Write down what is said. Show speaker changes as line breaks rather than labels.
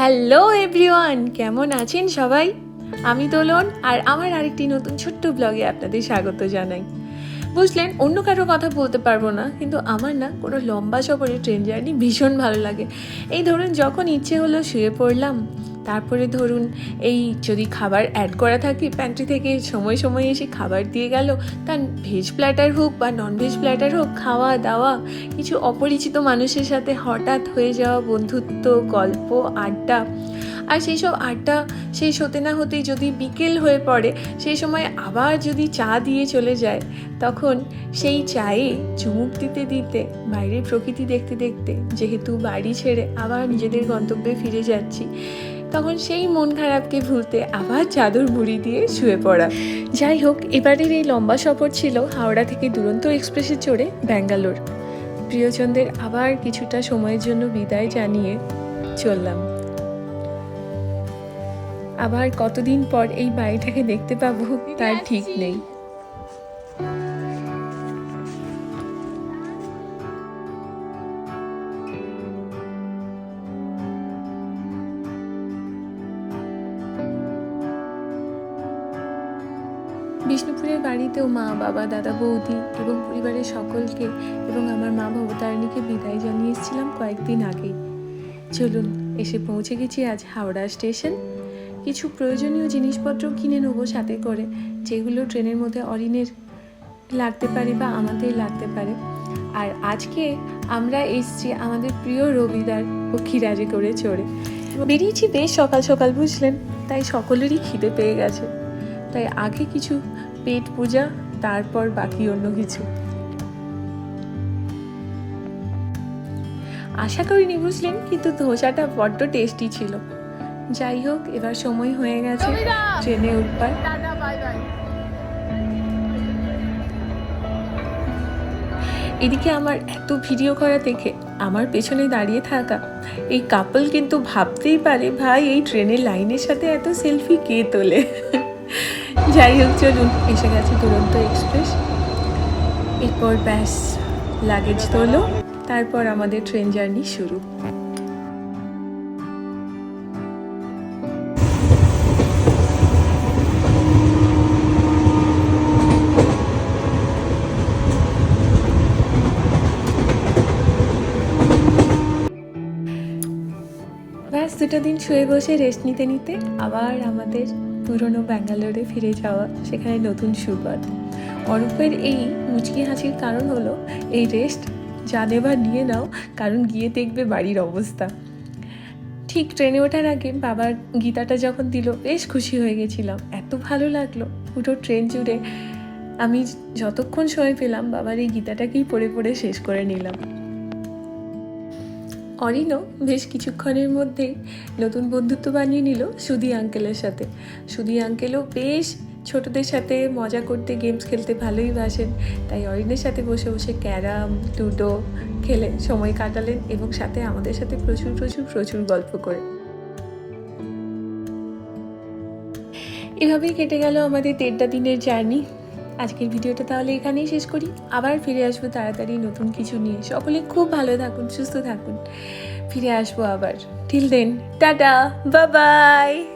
Hello everyone কেমন আছেন সবাই? আমি তোলন আর আমার আরেকটি নতুন ছোট্ট ব্লগে আপনাদের স্বাগত জানাই। বুঝলেন, অন্য কারও কথা বলতে পারব না, কিন্তু আমার না কোনো লম্বা সফরে ট্রেন জার্নি ভীষণ ভালো লাগে। এই ধরুন, যখন ইচ্ছে হলো শুয়ে পড়লাম তারপরে ধরুন এই যদি খাবার অ্যাড করা থাকে প্যান্ট্রি থেকে সময় সময় এসে খাবার দিয়ে গেল তার ভেজ প্ল্যাটার হোক বা নন ভেজ প্ল্যাটার হোক, খাওয়া দাওয়া, কিছু অপরিচিত মানুষের সাথে হঠাৎ হয়ে যাওয়া, বন্ধুত্ব, গল্প, আড্ডা, আর সেই সব আড্ডা শেষ হতে না হতেই যদি বিকেল হয়ে পড়ে, সেই সময় আবার যদি চা দিয়ে চলে যায়, তখন সেই চায়ে চুমুক দিতে দিতে, বাইরের প্রকৃতি দেখতে দেখতে, যেহেতু বাড়ি ছেড়ে আবার নিজেদের গন্তব্যে ফিরে যাচ্ছি তখন সেই মন খারাপকে ভুলতে আবার চাদর মুড়ি দিয়ে শুয়ে পড়া। যাই হোক, এবারের এই লম্বা সফর ছিল হাওড়া থেকে দুরন্ত এক্সপ্রেসে চড়ে ব্যাঙ্গালোর। প্রিয়জনদের আবার কিছুটা সময়ের জন্য বিদায় জানিয়ে চললাম। আবার কতদিন পর এই বাড়িটাকে দেখতে পাবো, তার ঠিক নেই। বিষ্ণুপুরের বাড়িতেও মা, বাবা, দাদা, বৌদি এবং পরিবারের সকলকে এবং আমার মা ভবতারিণীকে বিদায় জানিয়ে এসেছিলাম কয়েকদিন আগেই। চলুন, এসে পৌঁছে গেছি আজ হাওড়া স্টেশন। কিছু প্রয়োজনীয় জিনিসপত্র কিনে নেব সাথে করে, যেগুলো ট্রেনের মধ্যে অরিনের লাগতে পারে বা আমাদের লাগতে পারে। আর আজকে আমরা এসছি আমাদের প্রিয় রবিদার ও পক্ষীরাজে করে চড়ে। বেরিয়েছি বেশ সকাল সকাল, বুঝলেন? তাই সকলেরই খিদে পেয়ে গেছে। তাই আগে কিছু পেট পূজা, তারপর বাকি অন্য কিছু। আশা করিনি বুঝলেন, কিন্তু ধোসাটা বড্ড টেস্টি ছিল। যাই হোক, এবার সময় হয়ে গেছে ট্রেনে উঠবার। এদিকে আমার এত ভিডিও করা দেখে আমার পেছনে দাঁড়িয়ে থাকা এই কাপল কিন্তু ভাবতেই পারে, ভাই, এই ট্রেনের লাইনের সাথে এত সেলফি কে তোলে? যাই হোক, চলুন, এসে গেছে দুরন্ত এক্সপ্রেস এরপর ব্যাস লাগেজ তোলো তারপর আমাদের ট্রেন জার্নি শুরু। ব্যাস, দুটো দিন শুয়ে বসে রেস্ট নিতে নিতে আবার আমাদের পুরনো ব্যাঙ্গালোরে ফিরে যাওয়া সেখানে নতুন সুবাদ। অরূপের এই মুচকি হাসির কারণ হলো, এই রেস্ট যা নেবার নিয়ে নাও, কারণ গিয়ে দেখবে বাড়ির অবস্থা। ঠিক ট্রেনে ওঠার আগে বাবার গীতাটা যখন দিল, বেশ খুশি হয়ে গেছিলাম। এত ভালো লাগল, পুরো ট্রেন জুড়ে। আমি যতক্ষণ সময় পেলাম, বাবার এই গীতাটাকেই পড়ে পড়ে শেষ করে নিলাম। অরিনও বেশ কিছুক্ষণের মধ্যে নতুন বন্ধুত্ব বানিয়ে নিল সুদি আঙ্কেলের সাথে। সুদি আঙ্কেলও বেশ ছোটদের সাথে মজা করতে গেমস খেলতে ভালোই বাসেন। তাই অরিনের সাথে বসে বসে ক্যারাম, লুডো খেলে সময় কাটালেন এবং সাথে আমাদের সাথে প্রচুর প্রচুর প্রচুর গল্প করে। এভাবেই কেটে গেল আমাদের দেড়টা দিনের জার্নি। আজকের ভিডিওটা তাহলে এখানেই শেষ করি। আবার ফিরে আসব তাড়াতাড়ি নতুন কিছু নিয়ে। সকলে খুব ভালো থাকুন, সুস্থ থাকুন। ফিরে আসব আবার। টিল দেন টাটা বাবাই